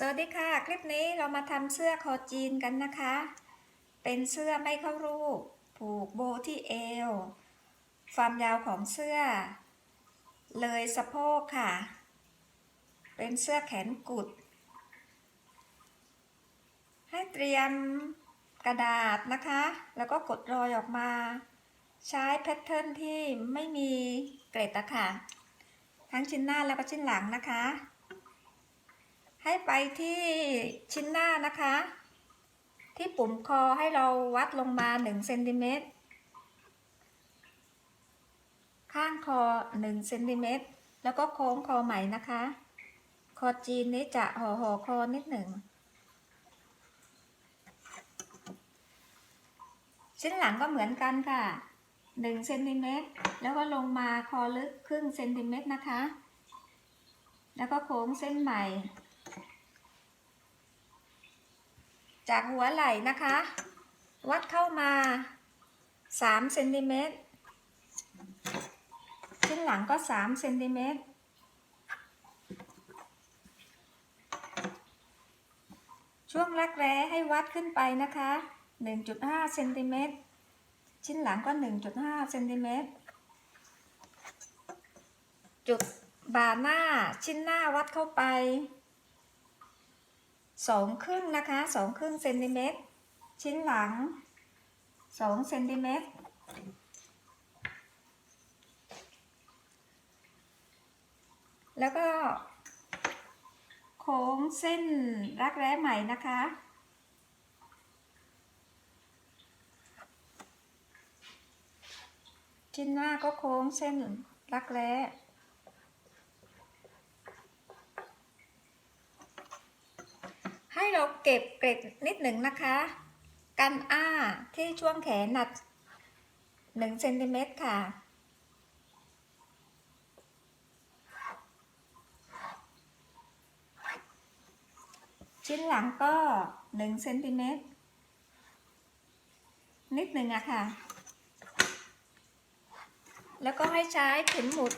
สวัสดีค่ะ คลิปนี้เรามาทำเสื้อคอจีนกันนะคะ เป็นเสื้อไม่เข้ารูป ผูกโบที่เอว ความยาวของเสื้อ เลยสะโพกค่ะ เป็นเสื้อแขนกุด ให้เตรียมกระดาษนะคะ แล้วก็กดรอยออกมา ใช้แพทเทิร์นที่ไม่มีเกรดอะค่ะ ทั้งชิ้นหน้าแล้วก็ชิ้นหลังนะคะ ให้ไปที่ชิ้นหน้านะคะ ที่ปุ่มคอให้เราวัดลงมา1เซนติเมตรข้างคอ1เซนติเมตรแล้วก็โค้งคอใหม่นะคะ คอจีนนี้จะห่อห่อคอนิดหนึ่ง ชิ้นหลังก็เหมือนกันค่ะ1เซนติเมตรแล้วก็ลงมาคอลึกครึ่งเซนติเมตรนะคะ แล้วก็โค้งเส้นใหม่ จากหัวไหล่นะคะ วัดเข้ามา3เซนติเมตรชิ้นหลังก็3เซนติเมตรช่วงรักแร้ให้วัดขึ้นไปนะคะ 1.5เซนติเมตร ชิ้นหลังก็ 1.5เซนติเมตร จุดบ่าหน้าชิ้นหน้าวัดเข้าไป สองครึ่งนะคะสองครึ่งเซนติเมตรชิ้นหลังสองเซนติเมตรแล้วก็ โค้งเส้นรักแร้ใหม่นะคะ ชิ้นหน้าก็โค้งเส้นรักแร้ ให้เราเก็บเกร็ดนิดหนึ่งนะคะ กันอ้าที่ช่วงแขนหนักหนึ่งเซนติเมตรค่ะ ชิ้นหลังก็หนึ่งเซนติเมตรนิดหนึ่งอะค่ะ แล้วก็ให้ใช้เข็มหมุด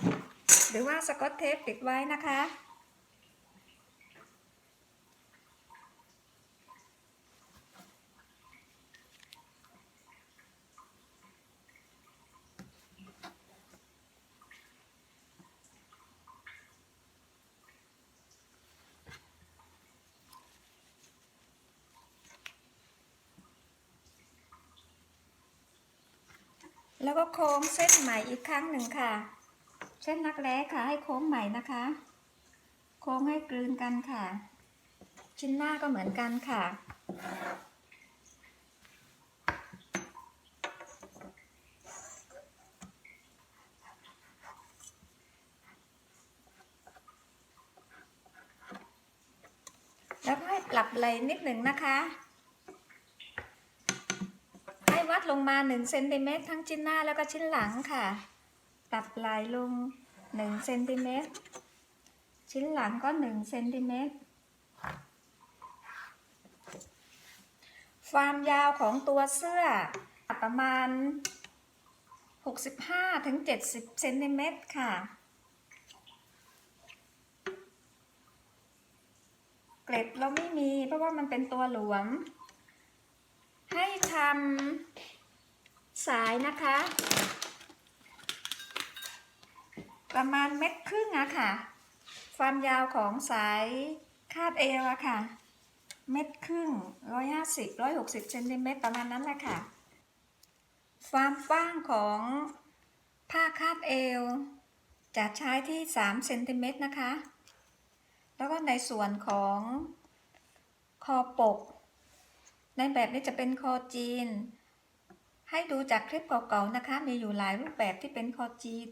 หรือว่าสกอตเทปติดไว้นะคะ แล้วก็โค้งเส้นใหม่อีกครั้งหนึ่งค่ะ เส้นนักแร้ค่ะ ให้โค้งใหม่นะคะ โค้งให้กลืนกันค่ะ ชิ้นหน้าก็เหมือนกันค่ะ แล้วให้ปรับไหลนิดหนึ่งนะคะ ดลงมา1เซนติเมตรทั้งชิ้นหน้าแล้วก็ชิ้นหลังค่ะปรับไหลลง1เซนติเมตรชิ้นหลังก็1เซนติเมตรความยาวของตัวเสื้อประมาณ 65ถึง70เซนติเมตรค่ะ เกล็ดเราไม่มีเพราะว่ามันเป็นตัวหลวม ให้ทำ สายนะคะ ประมาณเม็ดครึ่งอะค่ะ ความยาวของสายคาดเอวอะค่ะ เม็ดครึ่งร้อยห้าสิบร้อยหกสิบเซนติเมตรประมาณนั้นแหละค่ะ ความกว้างของผ้าคาดเอว จะใช้ที่สามเซนติเมตรนะคะ แล้วก็ในส่วนของคอปก ในแบบนี้จะเป็นคอจีน ให้ดูจากคลิปเก่าๆนะคะ มีอยู่หลายรูปแบบที่เป็นคอจีน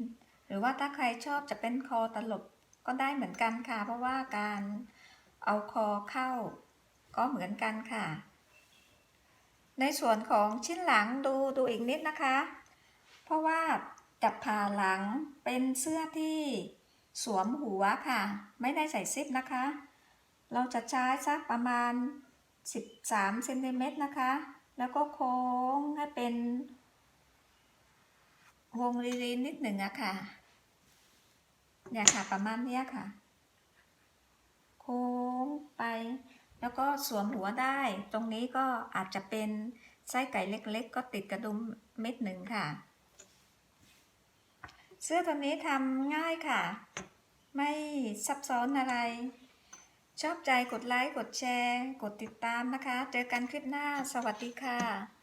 หรือว่าถ้าใครชอบจะเป็นคอตลบก็ได้เหมือนกันค่ะ เพราะว่าการเอาคอเข้าก็เหมือนกันค่ะ ในส่วนของชิ้นหลังดูดูอีกนิดนะคะ เพราะว่าจับผ่าหลังเป็นเสื้อที่สวมหัวค่ะ ไม่ได้ใส่ซิปนะคะ เราจะใช้สักประมาณ 13เซนติเมตรนะคะ แล้วก็โค้งให้เป็นวงรีๆนิดหนึ่งอะค่ะ เนี่ยค่ะประมาณเนี้ยค่ะ โค้งไป แล้วก็สวมหัวได้ ตรงนี้ก็อาจจะเป็นไส้ไก่เล็กๆ ก็ติดกระดุมเม็ดหนึ่งค่ะ เสื้อตัวนี้ทำง่ายค่ะ ไม่ซับซ้อนอะไร ชอบใจกดไลค์ กดแชร์ กดติดตามนะคะ เจอกันคลิปหน้า สวัสดีค่ะ